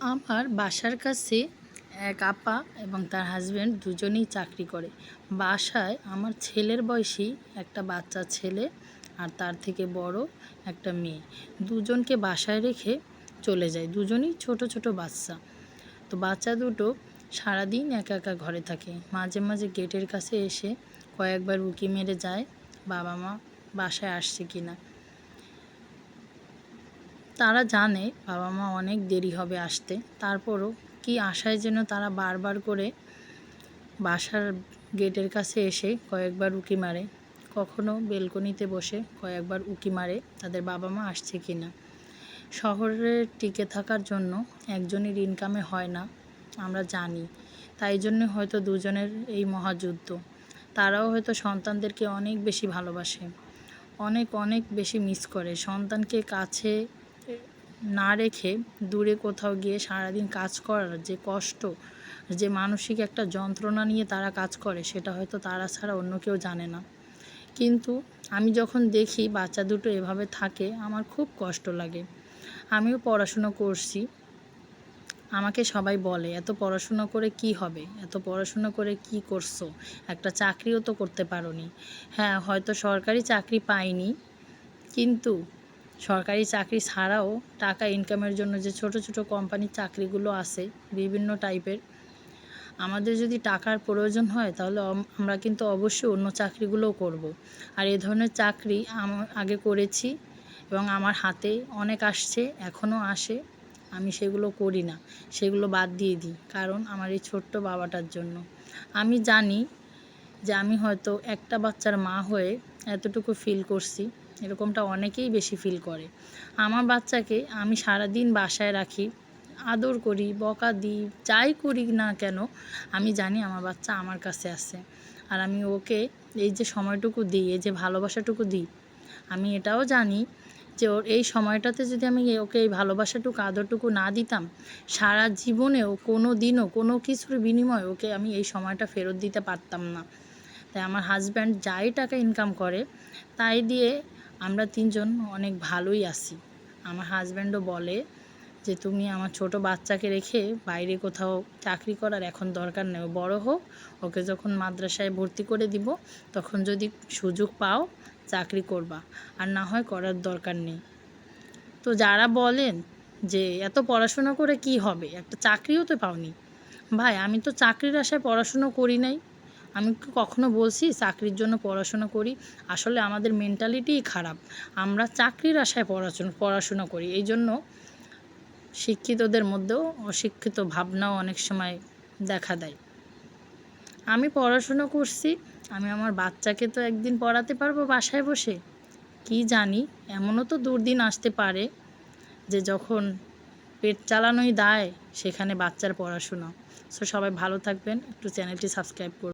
আমার বাসার কাছে এক আপা এবং তার হাজব্যান্ড দুজনেই চাকরি করে। বাসায় আমার ছেলের বয়সী একটা বাচ্চা ছেলে আর তার থেকে বড় একটা মেয়ে। দুজনকে বাসায় রেখে চলে যায়। দুজনেই ছোট ছোট বাচ্চা। তো বাচ্চা দুটো সারাদিন একা একা ঘরে থাকে। মাঝে মাঝে গেটের কাছে এসে কয়েকবার উকি মেরে যায়, বাবা মা বাসায় আসছে কি না তারা জানে বাবা মা অনেক দেরি হবে আসতে। তারপরও কি আশায় যেন তারা বারবার করে বাসার গেটের কাছে এসে কয়েকবার উকি মারে। কখনো বেলকনিতে বসে কয়েকবার উকি মারে তাদের বাবা মা আসছে কি না। শহরে টিকে থাকার জন্য একজনের ইনকামে হয় না, আমরা জানি। তাই জন্য হয়তো দুজনের এই মহাযুদ্ধ। তারাও হয়তো সন্তানদেরকে অনেক বেশি ভালোবাসে। অনেক অনেক বেশি মিস করে। সন্তানকে কাছে না রেখে দূরে কোথাও গিয়ে সারাদিন কাজ করার যে কষ্ট, যে মানসিক একটা যন্ত্রণা নিয়ে তারা কাজ করে, সেটা হয়তো তারা ছাড়া অন্য কেউ জানে না। কিন্তু আমি যখন দেখি বাচ্চা দুটো এভাবে থাকে, আমার খুব কষ্ট লাগে। আমিও পড়াশুনো করছি। আমাকে সবাই বলে, এত পড়াশুনো করে কি হবে? এত পড়াশুনো করে কি করছ? একটা চাকরিও তো করতে পারোনি। হ্যাঁ হয়তো সরকারি চাকরি পাইনি, কিন্তু সরকারি চাকরি ছাড়াও টাকা ইনকামের জন্য যে ছোট ছোট কোম্পানির চাকরিগুলো আছে, বিভিন্ন টাইপের আমাদের যদি টাকার প্রয়োজন হয় তাহলে আমরা কিন্তু অবশ্যই অন্য চাকরিগুলোও করব। আর এ ধরনের চাকরি আগে করেছি এবং আমার হাতে অনেক আসছে, এখনও আসে, আমি সেগুলো করি না সেগুলো বাদ দিয়ে দিই, কারণ আমার এই ছোট্ট বাবাটার জন্য আমি জানি যে আমি হয়তো একটা বাচ্চার মা হয়ে এতটুকু ফিল করছি এরকমটা অনেকেই বেশি ফিল করে। আমার বাচ্চাকে আমি সারাদিন বাসায় রাখি, আদর করি, বকা দিই, যাই করি না কেন, আমি জানি আমার বাচ্চা আমার কাছে আছে। আর আমি ওকে এই যে সময়টুকু দিই, এই যে ভালোবাসাটুকু দিই, আমি এটাও জানি যে ওর এই সময়টাতে যদি আমি ওকে এই ভালোবাসাটুকু, আদরটুকু না দিতাম, সারা জীবনেও কোনো দিনও কোনো কিছুর বিনিময়ে ওকে আমি এই সময়টা ফেরত দিতে পারতাম না। তাই আমার হাজব্যান্ড যাই টাকা ইনকাম করে, তাই দিয়ে আমরা তিনজন অনেক ভালোই আছি। আমার হাজব্যান্ডও বলে যে, তুমি আমার ছোট বাচ্চাকে রেখে বাইরে কোথাও চাকরি করার এখন দরকার নেই। বড় হোক, ওকে যখন মাদ্রাসায় ভর্তি করে দিব, তখন যদি সুযোগ পাও, চাকরি করবা। আর না হয় করার দরকার নেই। তো যারা বলেন যে, এত পড়াশোনা করে কি হবে? একটা চাকরিও তো পাওনি। ভাই, আমি তো চাকরির আশায় পড়াশুনো করি নাই। আমি কি কখনো বলছি চাকরির জন্য পড়াশোনা করি? আসলে আমাদের মেন্টালিটিই খারাপ। আমরা চাকরির আশায় পড়াশোনা পড়াশোনা করি। এই জন্য শিক্ষিতদের মধ্যেও অশিক্ষিত ভাবনাও অনেক সময় দেখা দেয়। আমি পড়াশুনো করছি, আমি আমার বাচ্চাকে তো একদিন পড়াতে পারব বাসায় বসে। কি জানি, এমনও তো দুর্দিন আসতে পারে যে যখন পেট চালানোই দায়, সেখানে বাচ্চার পড়াশোনা। সো সবাই ভালো থাকবেন, একটু চ্যানেলটি সাবস্ক্রাইব করুন।